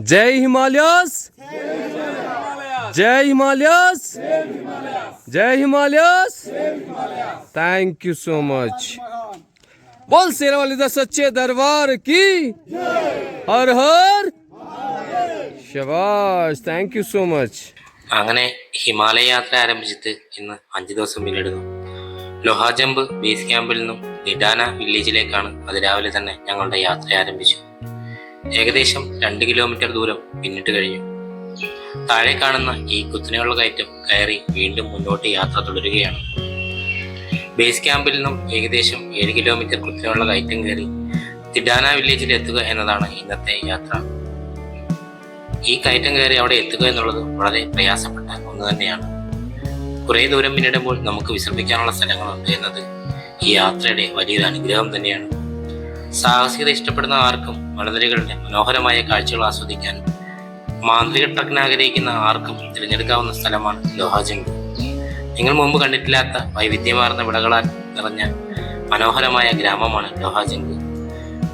जय हिमालयस जय हिमालयस जय Himalayas thank you so much बोल शेरवाली दा सच्चे दरबार की हर हर ശബാഷ് താങ്ക് യു സോ മച്ച് അങ്ങനെ ഹിമാലയ യാത്ര ആരംഭിച്ചിട്ട് ഇന്ന് അഞ്ച് ദിവസം പിന്നിടുന്നു ലൊഹാജമ്പ് ബേസ് ക്യാമ്പിൽ നിന്നും നിഡാന വില്ലേജിലേക്കാണ് അതിരാവിലെ തന്നെ ഞങ്ങളുടെ യാത്ര ആരംഭിച്ചു ഏകദേശം രണ്ട് കിലോമീറ്റർ ദൂരം പിന്നിട്ട് കഴിഞ്ഞു. താഴെ കാണുന്ന ഈ കുത്തനെയുള്ള കയറ്റം കയറി വീണ്ടും മുന്നോട്ട് യാത്ര തുടരുകയാണ്. ബേസ് ക്യാമ്പിൽ നിന്നും ഏകദേശം ഏഴ് കിലോമീറ്റർ കുത്തനെയുള്ള കയറ്റം കയറി തിഡാന വില്ലേജിൽ എത്തുക എന്നതാണ് ഇന്നത്തെ യാത്ര. ഈ കയറ്റം കയറി അവിടെ എത്തുക എന്നുള്ളത് വളരെ പ്രയാസപ്പെട്ട ഒന്ന് തന്നെയാണ്. കുറേ ദൂരം പിന്നിടുമ്പോൾ നമുക്ക് വിശ്രമിക്കാനുള്ള സ്ഥലങ്ങളുണ്ട് എന്നത് ഈ യാത്രയുടെ വലിയൊരു അനുഗ്രഹം തന്നെയാണ്. സാഹസികത ഇഷ്ടപ്പെടുന്ന ആർക്കും മലനിരകളുടെ മനോഹരമായ കാഴ്ചകൾ ആസ്വദിക്കാനും മാന്ത്രിക ട്രക്കിന് ആഗ്രഹിക്കുന്ന ആർക്കും തിരഞ്ഞെടുക്കാവുന്ന സ്ഥലമാണ് ലോഹാജംഗ് നിങ്ങൾ മുമ്പ് കണ്ടിട്ടില്ലാത്ത വൈവിധ്യമാർന്ന വിളകളാൽ നിറഞ്ഞ മനോഹരമായ ഗ്രാമമാണ് ലോഹാജംഗ്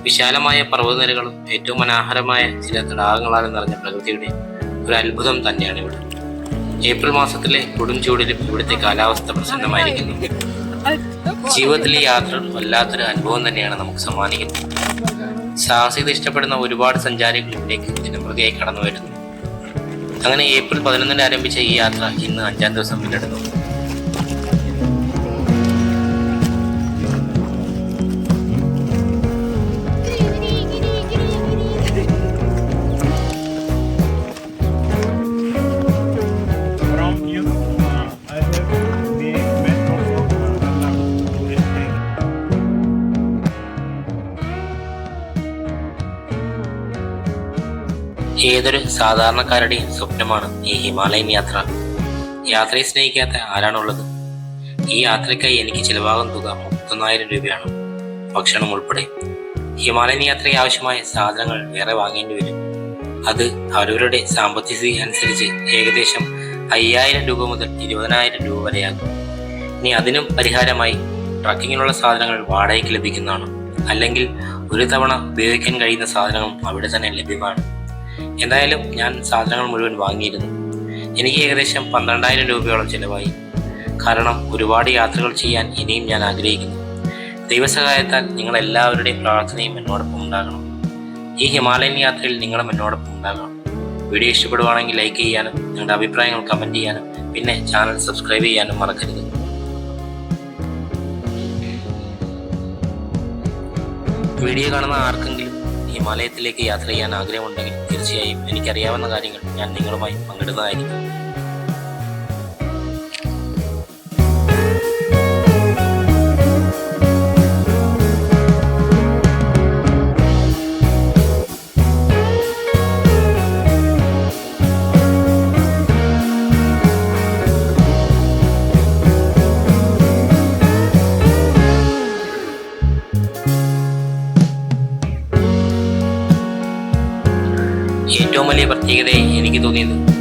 വിശാലമായ പർവതനിരകളും ഏറ്റവും മനോഹരമായ ചില തടാകങ്ങളാലും നിറഞ്ഞ പ്രകൃതിയുടെ ഒരു അത്ഭുതം തന്നെയാണ് ഇവിടെ. ഏപ്രിൽ മാസത്തിലെ കൊടും ചൂടിലും ഇവിടുത്തെ കാലാവസ്ഥ പ്രസന്നമായിരിക്കുന്നു. ജീവിതത്തിലെ യാത്ര വല്ലാത്തൊരു അനുഭവം തന്നെയാണ് നമുക്ക് സമ്മാനിക്കുന്നത്. സാഹസികത ഇഷ്ടപ്പെടുന്ന ഒരുപാട് സഞ്ചാരികൾ ഇവിടേക്ക് ദിനംപ്രതിയായി കടന്നു വരുന്നു. അങ്ങനെ ഏപ്രിൽ പതിനൊന്നിന് ആരംഭിച്ച ഈ യാത്ര ഇന്ന് അഞ്ചാം ദിവസം പിന്നിടുന്നു ഏതൊരു സാധാരണക്കാരുടെയും സ്വപ്നമാണ് ഈ ഹിമാലയൻ യാത്ര. യാത്രയെ സ്നേഹിക്കാത്ത ആരാണുള്ളത്? ഈ യാത്രയ്ക്കായി എനിക്ക് ചിലവാകുന്ന തുക മുപ്പത്തൊന്നായിരം രൂപയാണ്. ഭക്ഷണം ഉൾപ്പെടെ. ഹിമാലയൻ യാത്രയ്ക്ക് ആവശ്യമായ സാധനങ്ങൾ വേറെ വാങ്ങേണ്ടി വരും. അത് അവരവരുടെ സാമ്പത്തിക സ്ഥിതി അനുസരിച്ച് ഏകദേശം അയ്യായിരം രൂപ മുതൽ ഇരുപതിനായിരം രൂപ വരെയാകും. ഇനി അതിനും പരിഹാരമായി ട്രക്കിങ്ങിനുള്ള സാധനങ്ങൾ വാടകയ്ക്ക് ലഭിക്കുന്നതാണ്. അല്ലെങ്കിൽ ഒരു തവണ ഉപയോഗിക്കാൻ കഴിയുന്ന സാധനങ്ങളും അവിടെ തന്നെ ലഭ്യമാണ്. എന്തായാലും ഞാൻ സാധനങ്ങൾ മുഴുവൻ വാങ്ങിയിരുന്നു. എനിക്ക് ഏകദേശം പന്ത്രണ്ടായിരം രൂപയോളം ചിലവായി. കാരണം ഒരുപാട് യാത്രകൾ ചെയ്യാൻ ഇനിയും ഞാൻ ആഗ്രഹിക്കുന്നു. ദൈവസഹായത്താൽ നിങ്ങൾ എല്ലാവരുടെയും പ്രാർത്ഥനയും എന്നോടൊപ്പം ഉണ്ടാകണം. ഈ ഹിമാലയൻ യാത്രയിൽ നിങ്ങളും എന്നോടൊപ്പം ഉണ്ടാകണം. വീഡിയോ ഇഷ്ടപ്പെടുവാണെങ്കിൽ ലൈക്ക് ചെയ്യാനും നിങ്ങളുടെ അഭിപ്രായങ്ങൾ കമന്റ് ചെയ്യാനും പിന്നെ ചാനൽ സബ്സ്ക്രൈബ് ചെയ്യാനും മറക്കരുത്. വീഡിയോ കാണുന്ന ഹിമാലയത്തിലേക്ക് യാത്ര ചെയ്യാൻ ആഗ്രഹമുണ്ടെങ്കിൽ തീർച്ചയായും എനിക്കറിയാവുന്ന കാര്യങ്ങൾ ഞാൻ നിങ്ങളുമായി പങ്കിടുന്നതായിരിക്കും. ഏറ്റവും വലിയ പ്രത്യേകതയായി എനിക്ക് തോന്നിയത്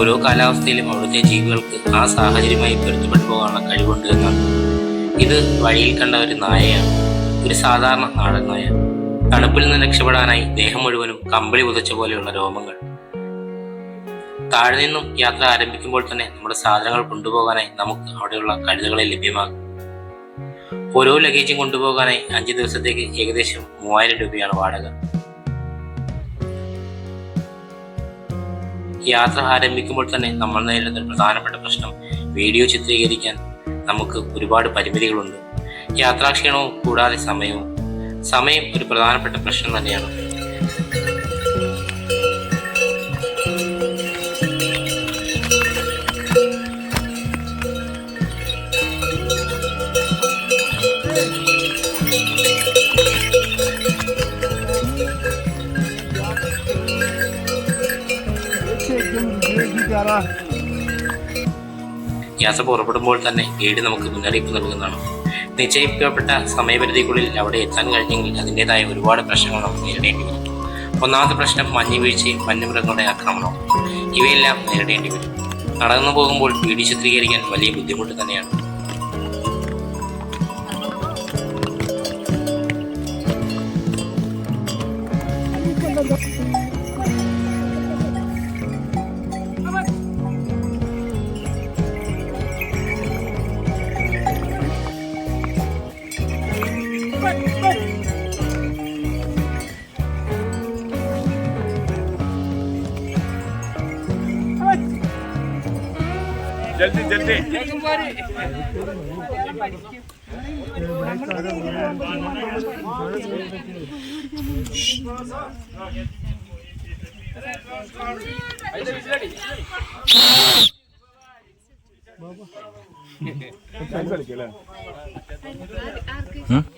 ഓരോ കാലാവസ്ഥയിലും അവിടുത്തെ ജീവികൾക്ക് ആ സാഹചര്യമായി പൊരുത്തപ്പെട്ടു പോകാനുള്ള കഴിവുണ്ട് എന്നാണ്. ഇത് വഴിയിൽ കണ്ട ഒരു നായയാണ്. ഒരു സാധാരണ നാടൻ നായ. തണുപ്പിൽ നിന്ന് രക്ഷപ്പെടാനായി ദേഹം മുഴുവനും കമ്പിളി പുതച്ച പോലെയുള്ള രോമങ്ങൾ. താഴെ നിന്നും യാത്ര ആരംഭിക്കുമ്പോൾ തന്നെ നമ്മുടെ സാധനങ്ങൾ കൊണ്ടുപോകാനായി നമുക്ക് അവിടെയുള്ള കഴുതകളെ ലഭ്യമാകും. ഓരോ ലഗേജും കൊണ്ടുപോകാനായി അഞ്ച് ദിവസത്തേക്ക് ഏകദേശം മൂവായിരം രൂപയാണ് വാടക. യാത്ര ആരംഭിക്കുമ്പോൾ തന്നെ നമ്മൾ നേരിടുന്ന പ്രധാനപ്പെട്ട പ്രശ്നം വീഡിയോ ചിത്രീകരിക്കാൻ നമുക്ക് ഒരുപാട് പരിമിതികളുണ്ട്. യാത്രാക്ഷീണവും കൂടാതെ സമയവും. സമയം ഒരു പ്രധാനപ്പെട്ട പ്രശ്നം തന്നെയാണ്. യാത്ര പുറപ്പെടുമ്പോൾ തന്നെ ഗൈഡ് നമുക്ക് മുന്നറിയിപ്പ് നൽകുന്നതാണ്. നിശ്ചയിക്കപ്പെട്ട സമയപരിധിക്കുള്ളിൽ അവിടെ എത്താൻ കഴിഞ്ഞെങ്കിൽ അതിന്റെതായ ഒരുപാട് പ്രശ്നങ്ങൾ നമുക്ക് നേരിടേണ്ടി വരും. ഒന്നാമത്തെ പ്രശ്നം മഞ്ഞ് വീഴ്ചയും വന്യമൃഗങ്ങളുടെ ആക്രമണവും. ഇവയെല്ലാം നേരിടേണ്ടി വരും. നടന്നു പോകുമ്പോൾ വീഡിയോ ചിത്രീകരിക്കാൻ വലിയ ബുദ്ധിമുട്ട് തന്നെയാണ്. जल्दी जल्दी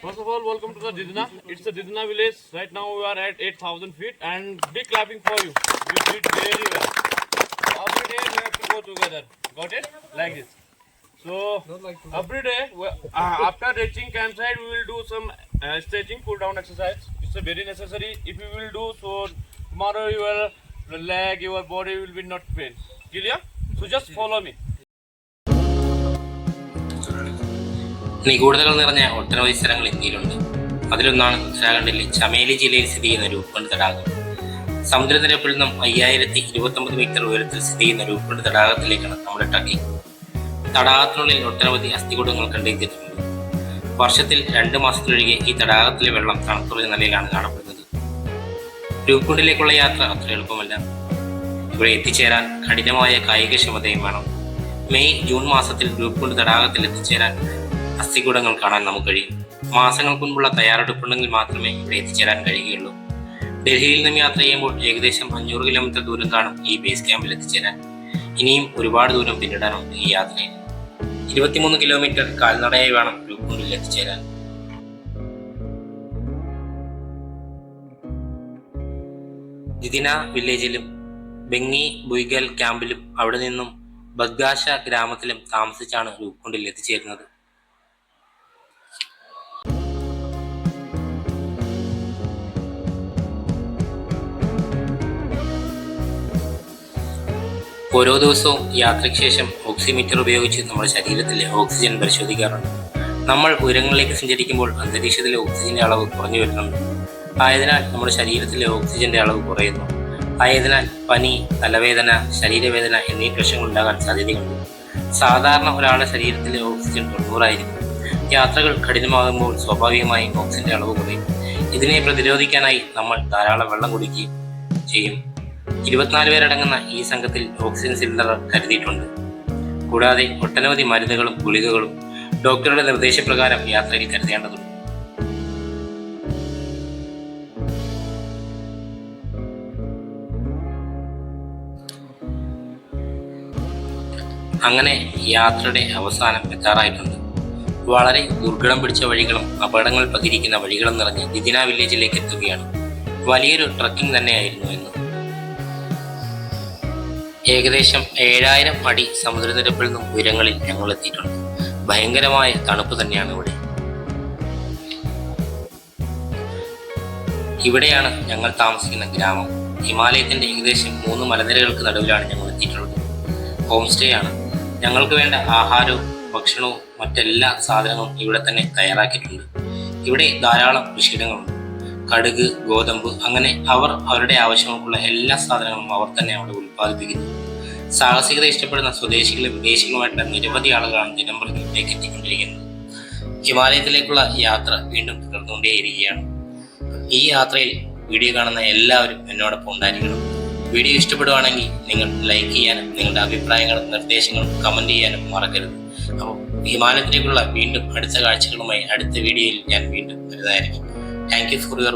First of all, welcome to the Didna. It's the Didna village. Right now we are at 8,000 feet and big clapping for you. You did very well. Every day we have to go together. Got it? Like this. So every day we- uh, after reaching campsite we will do some uh, stretching cool down exercise. It's a very necessary. If you will do so tomorrow your leg, your body will be not pain. Clear? So just follow me. നിഗൂഢതകൾ നിറഞ്ഞ ഒട്ടനവധി സ്ഥലങ്ങൾ ഇന്ത്യയിലുണ്ട് അതിലൊന്നാണ് ഉത്തരാഖണ്ഡിലെ ചമേലി ജില്ലയിൽ സ്ഥിതി ചെയ്യുന്ന രൂപക്കുണ്ട് തടാകം സമുദ്രനിരപ്പിൽ നിന്നും അയ്യായിരത്തി ഇരുപത്തൊമ്പത് മീറ്റർ ഉയരത്തിൽ സ്ഥിതി ചെയ്യുന്ന രൂപപ്പെട്ട തടാകത്തിലേക്കാണ് നമ്മുടെ ട്രക്കിംഗ്. തടാകത്തിനുള്ളിൽ ഒട്ടനവധി അസ്ഥികൂടങ്ങൾ കണ്ടെത്തിയിട്ടുണ്ട്. വർഷത്തിൽ രണ്ട് മാസത്തിലൊഴികെ ഈ തടാകത്തിലെ വെള്ളം തണുത്തുറഞ്ഞ നിലയിലാണ് കാണപ്പെടുന്നത്. രൂപക്കുണ്ടിലേക്കുള്ള യാത്ര അത്ര എളുപ്പമല്ല. ഇവിടെ എത്തിച്ചേരാൻ കഠിനമായ കായികക്ഷമതയും വേണം. മെയ് ജൂൺ മാസത്തിൽ രൂപക്കുണ്ട് തടാകത്തിൽ എത്തിച്ചേരാൻ അസ്ഥികൂടങ്ങൾ കാണാൻ നമുക്ക് കഴിയും. മാസങ്ങൾക്ക് മുൻപുള്ള തയ്യാറെടുപ്പുണ്ടെങ്കിൽ മാത്രമേ ഇവിടെ എത്തിച്ചേരാൻ കഴിയുകയുള്ളൂ. ഡൽഹിയിൽ നിന്നും യാത്ര ചെയ്യുമ്പോൾ ഏകദേശം അഞ്ഞൂറ് കിലോമീറ്റർ ദൂരം കാണും ഈ ബേസ് ക്യാമ്പിൽ എത്തിച്ചേരാൻ. ഇനിയും ഒരുപാട് ദൂരം പിന്നിടാനുണ്ട് ഈ യാത്രയിൽ. ഇരുപത്തിമൂന്ന് കിലോമീറ്റർ കാൽനടയായി വേണം ഗ്രൂപ്പുണ്ടിൽ എത്തിച്ചേരാൻ. ദിദിന വില്ലേജിലും ബെങ്ങി ബുയ്ഗൽ ക്യാമ്പിലും അവിടെ നിന്നും ബദ്ഗാശ ഗ്രാമത്തിലും താമസിച്ചാണ് രൂപകുണ്ടിൽ എത്തിച്ചേരുന്നത്. ഓരോ ദിവസവും യാത്രയ്ക്ക് ശേഷം ഓക്സിമീറ്റർ ഉപയോഗിച്ച് നമ്മുടെ ശരീരത്തിലെ ഓക്സിജൻ പരിശോധിക്കാറുണ്ട്. നമ്മൾ ഉയരങ്ങളിലേക്ക് സഞ്ചരിക്കുമ്പോൾ അന്തരീക്ഷത്തിലെ ഓക്സിജന്റെ അളവ് കുറഞ്ഞു വരുന്നുണ്ട്. ആയതിനാൽ നമ്മുടെ ശരീരത്തിലെ ഓക്സിജന്റെ അളവ് കുറയുന്നു. ആയതിനാൽ പനി തലവേദന ശരീരവേദന എന്നീ പ്രശ്നങ്ങൾ ഉണ്ടാകാൻ സാധ്യതയുണ്ട്. സാധാരണ ഒരാളുടെ ശരീരത്തിലെ ഓക്സിജൻ തൊണ്ണൂറായിരിക്കും. യാത്രകൾ കഠിനമാകുമ്പോൾ സ്വാഭാവികമായും ഓക്സിജന്റെ അളവ് കുറയും. ഇതിനെ പ്രതിരോധിക്കാനായി നമ്മൾ ധാരാളം വെള്ളം കുടിക്കുകയും ചെയ്യും. ഇരുപത്തിനാല് പേരടങ്ങുന്ന ഈ സംഘത്തിൽ ഓക്സിജൻ സിലിണ്ടർ കരുതിയിട്ടുണ്ട്. കൂടാതെ ഒട്ടനവധി മരുന്നുകളും ഗുളികകളും ഡോക്ടറുടെ നിർദ്ദേശപ്രകാരം യാത്രയിൽ കരുതേണ്ടതുണ്ട്. അങ്ങനെ യാത്രയുടെ അവസാനം എത്താറായിട്ടുണ്ട്. വളരെ ദുർഘടം പിടിച്ച വഴികളും അപകടങ്ങൾ പതിരിക്കുന്ന വഴികളും നിറഞ്ഞ് ദിദിന വില്ലേജിലേക്ക് എത്തുകയാണ്. വലിയൊരു ട്രക്കിംഗ് തന്നെയായിരുന്നു എന്ന്. ഏകദേശം ഏഴായിരം അടി സമുദ്രനിരപ്പിൽ നിന്നും ഉയരങ്ങളിൽ ഞങ്ങൾ എത്തിയിട്ടുണ്ട്. ഭയങ്കരമായ തണുപ്പ് തന്നെയാണ് ഇവിടെ. ഇവിടെയാണ് ഞങ്ങൾ താമസിക്കുന്ന ഗ്രാമം. ഹിമാലയത്തിന്റെ ഏകദേശം മൂന്ന് മലനിരകൾക്ക് നടുവിലാണ് ഞങ്ങൾ എത്തിയിട്ടുള്ളത്. ഹോം സ്റ്റേ ആണ് ഞങ്ങൾക്ക് വേണ്ട ആഹാരവും ഭക്ഷണവും മറ്റെല്ലാ സാധനങ്ങളും ഇവിടെ തന്നെ തയ്യാറാക്കിയിട്ടുണ്ട്. ഇവിടെ ധാരാളം കൃഷിയിടങ്ങളുണ്ട്. കടുക് ഗോതമ്പ് അങ്ങനെ അവർ അവരുടെ ആവശ്യങ്ങൾക്കുള്ള എല്ലാ സാധനങ്ങളും അവർ തന്നെ അവിടെ ഉൽപ്പാദിപ്പിക്കുന്നു. സാഹസികത ഇഷ്ടപ്പെടുന്ന സ്വദേശികളും വിദേശികളുമായിട്ടുള്ള നിരവധി ആളുകളാണ് ഇവിടേക്ക് എത്തിക്കൊണ്ടിരിക്കുന്നത്. ഹിമാലയത്തിലേക്കുള്ള യാത്ര വീണ്ടും തുടർന്നുകൊണ്ടേയിരിക്കുകയാണ്. ഈ യാത്രയിൽ വീഡിയോ കാണുന്ന എല്ലാവരും എന്നോടൊപ്പം ഉണ്ടായിരിക്കണം. വീഡിയോ ഇഷ്ടപ്പെടുവാണെങ്കിൽ നിങ്ങൾ ലൈക്ക് ചെയ്യാനും നിങ്ങളുടെ അഭിപ്രായങ്ങളും നിർദ്ദേശങ്ങളും കമന്റ് ചെയ്യാനും മറക്കരുത്. അപ്പോൾ ഹിമാലയത്തിലേക്കുള്ള വീണ്ടും അടുത്ത കാഴ്ചകളുമായി അടുത്ത വീഡിയോയിൽ ഞാൻ വീണ്ടും വരുന്നതായിരിക്കും. Thank you for your